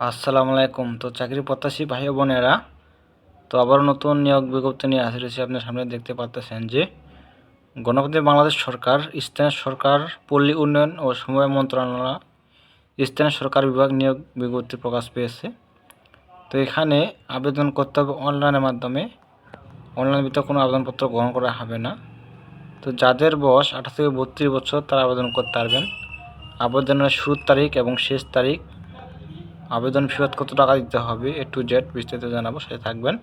আসসালামু আলাইকুম। তো চাকরি প্রত্যাশী ভাই বোনেরা, তো আবার নতুন নিয়োগ বিজ্ঞপ্তি নিয়ে আসে রয়েছে আপনার সামনে দেখতে পাচ্ছেন যে গণপ্রজাতন্ত্রী বাংলাদেশ সরকার, স্থানীয় সরকার, পল্লী উন্নয়ন ও সমবায় মন্ত্রণালয়, স্থানীয় সরকার বিভাগ নিয়োগ বিজ্ঞপ্তি প্রকাশ পেয়েছে। তো এখানে আবেদন করতে হবে অনলাইনের মাধ্যমে। অনলাইন ভিতরে কোনো আবেদনপত্র গ্রহণ করা হবে না। তো যাদের বয়স আঠাশ থেকে বত্রিশ বছর, তারা আবেদন করতে পারবেন। আবেদনের শুরুর তারিখ এবং শেষ তারিখ আবেদন ফিরত কত টাকা দিতে হবে এ টু জেড বিস্তারিত জানাব, সাথে থাকবেন।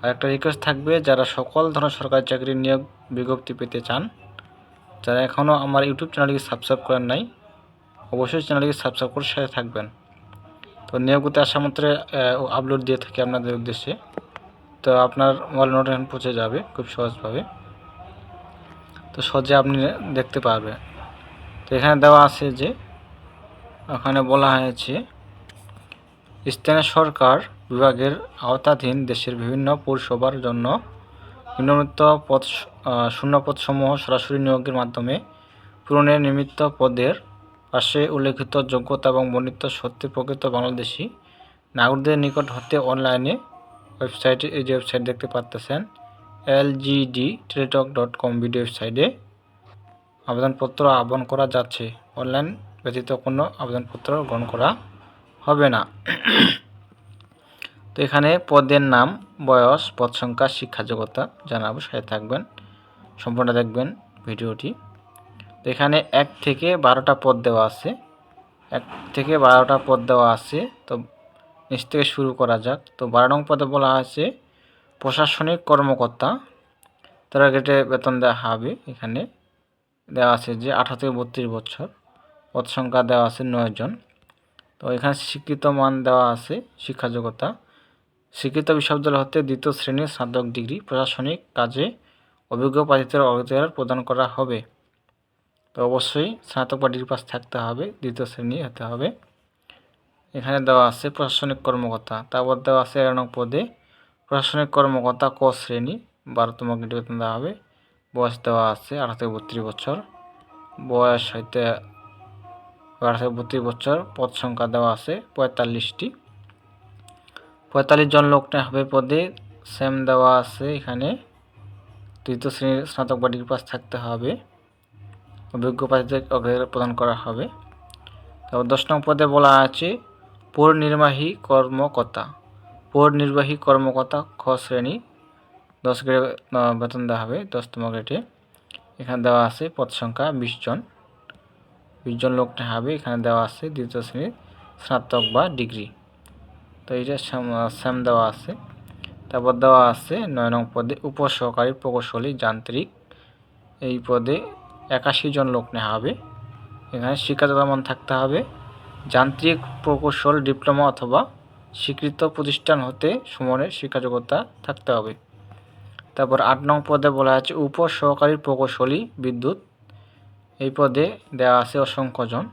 আর একটা রিকোয়েস্ট থাকবে, যারা সকল ধরনের সরকারি চাকরির নিয়োগ বিজ্ঞপ্তি পেতে চান, যারা এখনও আমার ইউটিউব চ্যানেলটিকে সাবস্ক্রাইব করেন নাই, অবশ্যই চ্যানেলটিকে সাবস্ক্রাইব করে সাথে থাকবেন। তো নিয়োগতে আসা মাত্রে আপলোড দিয়ে থাকি আপনাদের উদ্দেশ্যে। তো আপনার মোবাইল নোটিফিকেশন পৌঁছে যাবে খুব সহজভাবে। তো সহজে আপনি দেখতে পারবেন। তো এখানে দেওয়া আছে যে, ওখানে বলা হয়েছে স্থানীয় সরকার বিভাগের আওতাধীন দেশের বিভিন্ন পৌরসভার জন্য নিম্নলিখিত পদ শূন্যপদসমূহ সরাসরি নিয়োগের মাধ্যমে পূরণের নিমিত্ত পদের পাশে উল্লেখিত যোগ্যতা এবং বর্ণিত সত্যি প্রকৃত বাংলাদেশি নাগরিকদের নিকট হতে অনলাইনে ওয়েবসাইটে এই যে ওয়েবসাইট দেখতে পাচ্তেছেন L G D Teletalk dot com video ওয়েবসাইটে আবেদনপত্র আহ্বান করা যাচ্ছে। অনলাইন ব্যতীত কোনো আবেদনপত্র গ্রহণ করা হবে না। তো এখানে পদের নাম, বয়স, পদ সংখ্যা, শিক্ষা যোগ্যতা জানাব, সাথে থাকবেন। সম্পূর্ণ দেখবেন ভিডিওটি। তো এখানে এক থেকে বারোটা পদ দেওয়া আছে। এক থেকে বারোটা পদ দেওয়া আছে। তো নিচ থেকে শুরু করা যাক। তো বারো নং পদে বলা আছে, প্রশাসনিক কর্মকর্তা। তারা গেটে বেতন দেওয়া হবে। এখানে দেওয়া আছে যে আঠারো থেকে বত্রিশ বছর। পদ সংখ্যা দেওয়া আছে নয় জন। তো এখানে শিক্ষিত মান দেওয়া আছে, শিক্ষা যোগ্যতা। স্বীকৃত বিশ্ববিদ্যালয় হতে দ্বিতীয় শ্রেণির স্নাতক ডিগ্রি প্রশাসনিক কাজে অভিজ্ঞ প্রার্থীদের অগ্রাধিকার প্রদান করা হবে। তো অবশ্যই স্নাতক বা ডিগ্রি পাস থাকতে হবে, দ্বিতীয় শ্রেণি হতে হবে। এখানে দেওয়া আছে প্রশাসনিক কর্মকর্তা। তারপর দেওয়া আছে এগারো নং পদে প্রশাসনিক কর্মকর্তা ক শ্রেণি, বারোতম গ্রেড বেতন দেওয়া হবে। বয়স দেওয়া আছে আঠারো থেকে বত্রিশ বছর। বয়স হইতে থেকে বত্রিশ বছর পদ সংখ্যা দেওয়া আছে, পঁয়তাল্লিশটি। পঁয়তাল্লিশ জন লোক হবে পদে সেম দেওয়া আছে এখানে। তৃতীয় শ্রেণির স্নাতক বা ডিগ্রি পাস থাকতে হবে। অভিজ্ঞ প্রার্থীদের অগ্রাধিকার প্রদান করা হবে। তারপর দশ নং পদে বলা আছে পৌর নির্বাহী কর্মকর্তা। পৌর নির্বাহী কর্মকর্তা খ শ্রেণি। দশ গ্রেড বেতন দেওয়া হবে, দশতম গ্রেডে এখানে দেওয়া আছে পদ সংখ্যা বিশ জন। বিশ জন লোক নেওয়া হবে, এখানে দেওয়া আছে দ্বিতীয় শ্রেণির স্নাতক বা ডিগ্রি। তো এইটা স্যাম দেওয়া আছে। তারপর দেওয়া আছে নয় নং পদে উপসহকারী প্রকৌশলী যান্ত্রিক। এই পদে একাশি জন লোক নেওয়া হবে। এখানে শিক্ষাগত মান থাকতে হবে। যান্ত্রিক প্রকৌশল, ডিপ্লোমা অথবা স্বীকৃত প্রতিষ্ঠান হতে সমানের শিক্ষাযোগ্যতা থাকতে হবে। তারপর আট নং পদে বলা আছে উপসহকারী প্রকৌশলী বিদ্যুৎ এই পদে দেওয়া আছে অসংখ্য জন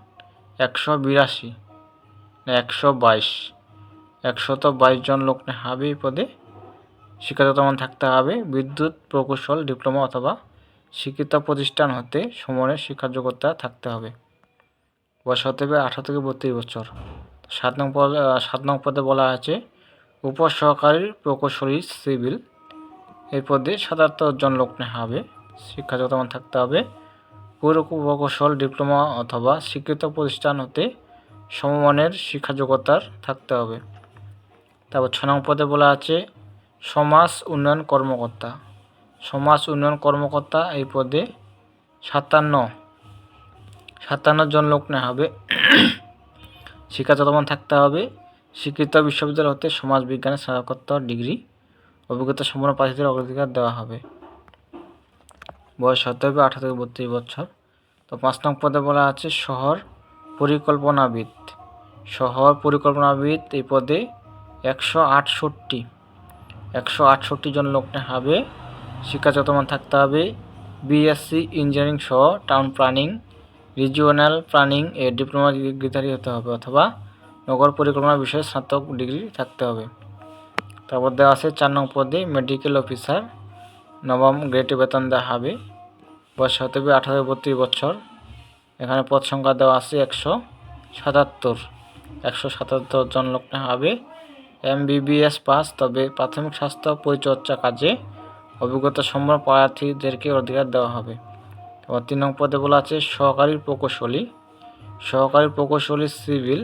একশো বিরাশি একশো বাইশ। একশত বাইশ জন লোক হবে এই পদে। শিক্ষাগত মান থাকতে হবে। বিদ্যুৎ, প্রকৌশল, ডিপ্লোমা অথবা শিক্ষিত প্রতিষ্ঠান হতে সমানের শিক্ষাযোগ্যতা থাকতে হবে। বয়স হতে হবে আঠারো থেকে বত্রিশ বছর। সাত নং পদ, সাত নং পদে বলা আছে, উপসহকারী প্রকৌশলী সিভিল। এই পদে সাতাত্তর জন লোক নেওয়া হবে। শিক্ষাযোগ্যতা মান থাকতে হবে প্রকৌশল ডিপ্লোমা অথবা স্বীকৃত প্রতিষ্ঠান হতে সমমানের শিক্ষাযোগ্যতার থাকতে হবে। তারপর ছ নং পদে বলা আছে, সমাজ উন্নয়ন কর্মকর্তা। সমাজ উন্নয়ন কর্মকর্তা এই পদে সাতান্ন সাতান্ন জন লোক নেওয়া হবে। শিক্ষাগতমান থাকতে হবে, স্বীকৃত বিশ্ববিদ্যালয় হতে সমাজ বিজ্ঞানে স্নাতকোত্তর ডিগ্রি, অভিজ্ঞতা সম্পন্ন প্রার্থীদের অগ্রাধিকার দেওয়া হবে। বয়স হতে হবে আঠারো থেকে বত্রিশ বছর। তো পাঁচ নং পদে বলা আছে শহর পরিকল্পনাবিদ। শহর পরিকল্পনাবিদ এই পদে একশো আটষট্টি। একশো আটষট্টি জন লোক হবে। শিক্ষাগত মান থাকতে হবে বিএসসি ইঞ্জিনিয়ারিং সহ টাউন প্ল্যানিং, রিজিওনাল প্ল্যানিং এ ডিপ্লোমা ডিগ্রিধারী হতে হবে অথবা নগর পরিকল্পনা বিষয়ে স্নাতক ডিগ্রি থাকতে হবে। তারপর দেওয়া আছে চার নং পদে মেডিকেল অফিসার। নবম গ্রেডে বেতন দেওয়া হবে। বয়স হতে হবে আঠারো, বত্রিশ বছর। এখানে পদ সংখ্যা দেওয়া আছে একশো সাতাত্তর। একশো সাতাত্তর জন লোক হবে। এমবিবিএস পাস, তবে প্রাথমিক স্বাস্থ্য পরিচর্যা কাজে অভিজ্ঞতা সম্পন্ন প্রার্থীদেরকে অধিকার দেওয়া হবে। এবার তিন নং পদে বলা আছে, সহকারী প্রকৌশলী। সহকারী প্রকৌশলী সিভিল।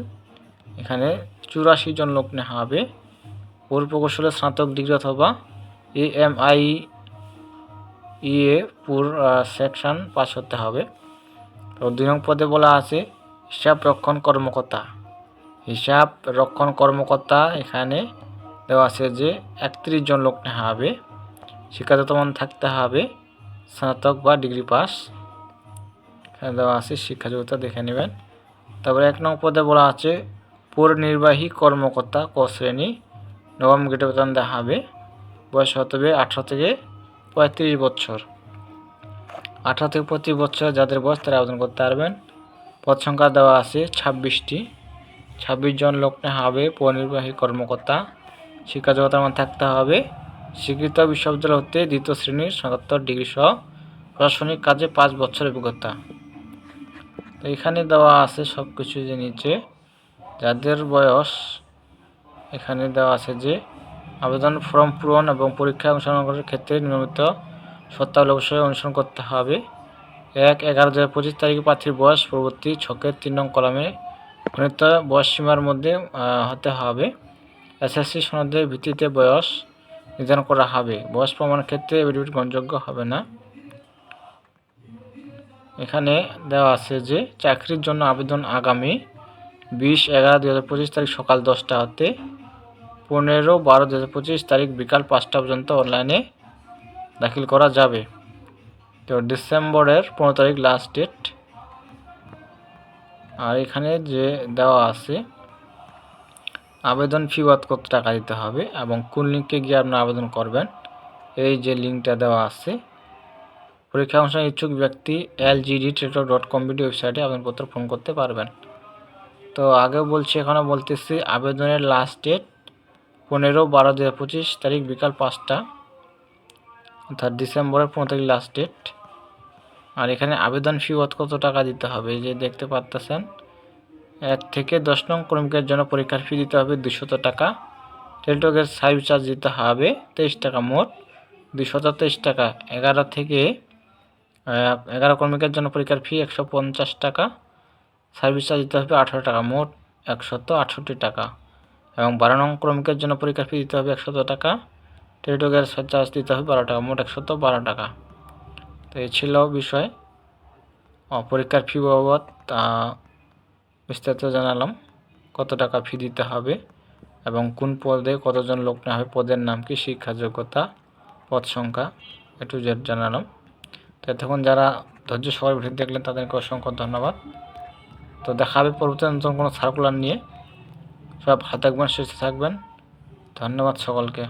এখানে চুরাশি জন লোক নেওয়া হবে। পৌর প্রকৌশলের স্নাতক ডিগ্রি অথবা এএমআই ইএ পুর সেকশন পাস হতে হবে। তো দুই নং পদে বলা আছে, হিসাব রক্ষণ কর্মকর্তা। হিসাব রক্ষণ কর্মকর্তা এখানে দেওয়া আছে যে, একত্রিশ জন লোক নেওয়া হবে। শিক্ষাগত মান থাকতে হবে, স্নাতক বা ডিগ্রি পাস। এখানে দেওয়া আছে, শিক্ষা যোগ্যতা দেখে নেবেন। তারপরে এক নং পদে বলা আছে পৌর নির্বাহী কর্মকর্তা ক শ্রেণি, নবম গেটে বেতন দেওয়া হবে। বয়স হতে হবে আঠারো থেকে পঁয়ত্রিশ বছর। আঠারো থেকে পঁয়ত্রিশ বছর যাদের বয়স তারা আবেদন করতে পারবেন। পদ সংখ্যা দেওয়া আছে ছাব্বিশটি। ছাব্বিশ জন লোক হবে পৌরনির্বাহী কর্মকর্তা। শিক্ষা জগতের মান থাকতে হবে। স্বীকৃত বিশ্ববিদ্যালয় হতে দ্বিতীয় শ্রেণির সাতাত্তর ডিগ্রি সহ প্রশাসনিক কাজে পাঁচ বছর অভিজ্ঞতা। তো এখানে দেওয়া আছে সব কিছু যে নিচে। যাদের বয়স এখানে দেওয়া আছে যে আবেদন ফর্ম পূরণ এবং পরীক্ষা অনুসরণ করার ক্ষেত্রে নিয়মিত সত্তাবলী অবশ্যই অনুসরণ করতে হবে। এক, এগারো দু হাজার পঁচিশ তারিখে প্রার্থীর বয়স পরবর্তী ছকের তিন নং কলামে গণিত বয়স সীমার মধ্যে হতে হবে। এসএসসি সনদের ভিত্তিতে বয়স নির্ধারণ করা হবে। বয়স প্রমাণের ক্ষেত্রে এফিডেভিট গ্রহণযোগ্য হবে না। এখানে দেওয়া আছে যে চাকরির জন্য আবেদন আগামী বিশ এগারো দু হাজার পঁচিশ তারিখ সকাল দশটা হতে পনেরো বারো দু হাজার পঁচিশ তারিখ বিকাল পাঁচটা পর্যন্ত অনলাইনে দাখিল করা যাবে। তো ডিসেম্বরের পনেরো তারিখ লাস্ট ডেট আর এখানে যে দেওয়া আছে, আবেদন ফি বাদ কত টাকা দিতে হবে এবং কোন লিঙ্কে গিয়ে আপনারা আবেদন করবেন, এই যে লিঙ্কটা দেওয়া আছে, পরীক্ষা অনুষ্ঠানে ইচ্ছুক ব্যক্তি এল জিডি টেটর ডট কম বিডি ওয়েবসাইটে আবেদনপত্র ফোন করতে পারবেন। তো আগেও বলছি এখনও বলতেছি, আবেদনের লাস্ট ডেট পনেরো, বারো দু পঁচিশ তারিখ বিকাল পাঁচটা। অর্থাৎ ডিসেম্বরের পনেরো তারিখ লাস্ট ডেট আর এখানে আবেদন ফি কত টাকা দিতে হবে? যে দেখতে পাচ্তেছেন এক থেকে দশ নং কর্মীকের জন্য পরীক্ষার ফি দিতে হবে দুশত টাকা। টেলটকের সার্ভিস চার্জ দিতে হবে তেইশ টাকা মোট। দুশত তেইশ টাকা। এগারো থেকে এগারো কর্মীকের জন্য পরীক্ষার ফি একশো পঞ্চাশ টাকা। সার্ভিস চার্জ দিতে হবে আঠারো টাকা মোট একশত আটষট্টি টাকা। এবং বারো নং ক্রমিকের জন্য পরীক্ষার ফি দিতে হবে একশত টাকা। টেলিটকের চার্জ দিতে হবে বারো টাকা, মোট একশত বারো টাকা। তো এই ছিল বিষয়। পরীক্ষার ফি বাবদ বিস্তারিত জানালাম। কত টাকা ফি দিতে হবে এবং কোন পদে কতজন লোক নেওয়া হবে, পদের নাম কি, শিক্ষা যোগ্যতা, পদ সংখ্যা একটু জেড জানালাম। তো এতক্ষণ যারা ধৈর্য সবার ভিডিও দেখলেন, তাদেরকে অসংখ্য ধন্যবাদ। তো দেখা হবে পরবর্তী নতুন কোনো সার্কুলার নিয়ে। সব থাকবেন সুস্থ থাকবেন। ধন্যবাদ সকলকে।